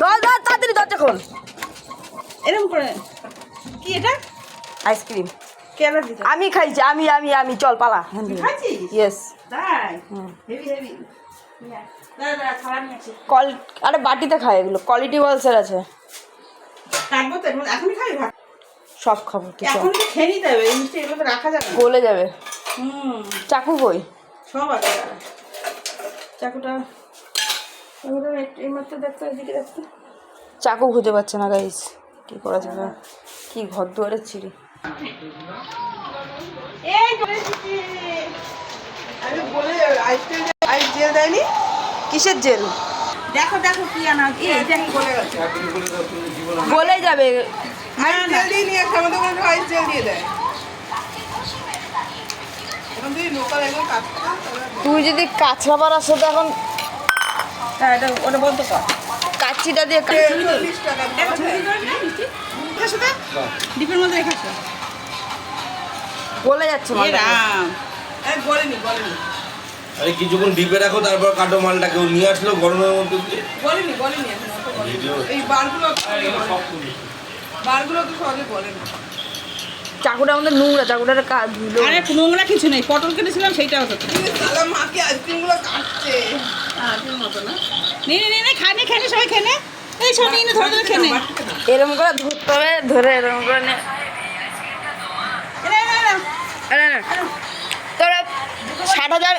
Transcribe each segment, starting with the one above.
ধর ধর তাড়াতাড়ি দরজা খোল। এরকম করে। কি এটা? আইসক্রিম। কেন আমি খাইছি আমি আমি আমি চল পালা। ইয়েস তাই? হেভি হেভি কল আরে বাটিতে খায় এগুলো কোয়ালিটি ওয়ালসের আছে। সব খাব কি এখন খেয়ে নিতে হবে এই মিষ্টি এগুলো রাখা যাবে না। গলে যাবে। হুম। চাকু কই? সব আছে। চাকুটা এইমাত্র দেখতে এদিকে দেখতে। চাকু খুঁজে পাচ্ছে না গাইস কি করা যাবে কি ঘর দুয়ারের ছিঁড়ি এই চলে এসেছি আমি বলে আইসক্রিম আইস জেল দেয়নি? কিসের জেল? দেখো দেখো কি আনা বলে যাবে। আইস জেল দিয়ে নিয়ে জেল দিয়ে দেয়। তুই যদি কাছড়াবার আসো তো এখন হ্যাঁ ওটা বন্ধ কর। কাচ্চিটা দিয়ে কা- ডিপের মধ্যে রেখেছো গলে যাচ্ছে বলেনি বলেনি আরে কিছুক্ষণ ডিপে রাখো তারপর কাটো মালটা। কেউ নিয়ে আসলো গরমের মধ্যে বলেনি বলেনি এখন এই বারগুলো বারগুলো তো সহজে বলেনি চাকুটা আমাদের নোংরা চাকুটার কাজ ধুলো আরে নোংরা কিছু নেই পটল কেটেছিলাম সেইটাও তো সালা মাকে আইসক্রিমগুলো কাটছে। আইসক্রিম মতো না। নে নে খানে খানে সবাই খেনে এই সব নিয়ে নে, ধরে ধরে খেনে এরকম করে ধরতে হবে ধরে এরকম করে নে। তোরা ষাট হাজার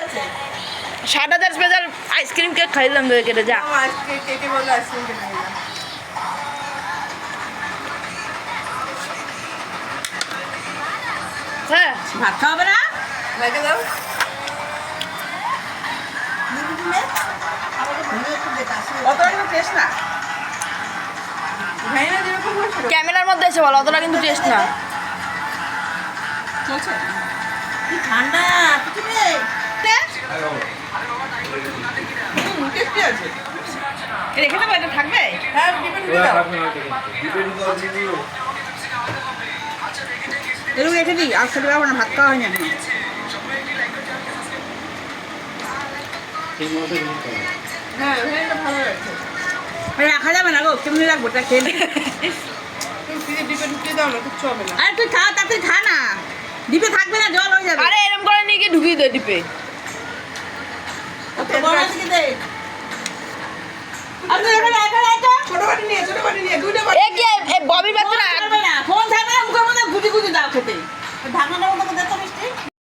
ষাট হাজার স্পেশাল আইসক্রিম কেক খাইলাম তোদের কেটে যা। আইসক্রিম কেটে বলল আইসক্রিম হ্যাঁ ভাত খাওয়াবে না? লাগে দাও। অতটা কিন্তু টেস্ট না। ভাইনা যেরকম হয়েছিল ক্যামেরার মধ্যে এসে বলো অতটা কিন্তু টেস্ট না। ঠান্ডা রেখে দেবো এটা থাকবে? হ্যাঁ করে রেখে দিই আর খেতে পারব না ভাত খাওয়া হয়নি এখন হ্যাঁ রাখা যাবে না গো কেমনি রাখব তা খেয়ে আরে তুই খা তাড়াতাড়ি খা না ডিপে থাকবে না জল হয়ে যাবে আরে এরকম করে নিয়ে গিয়ে ঢুকিয়ে দে ডিপে আপনি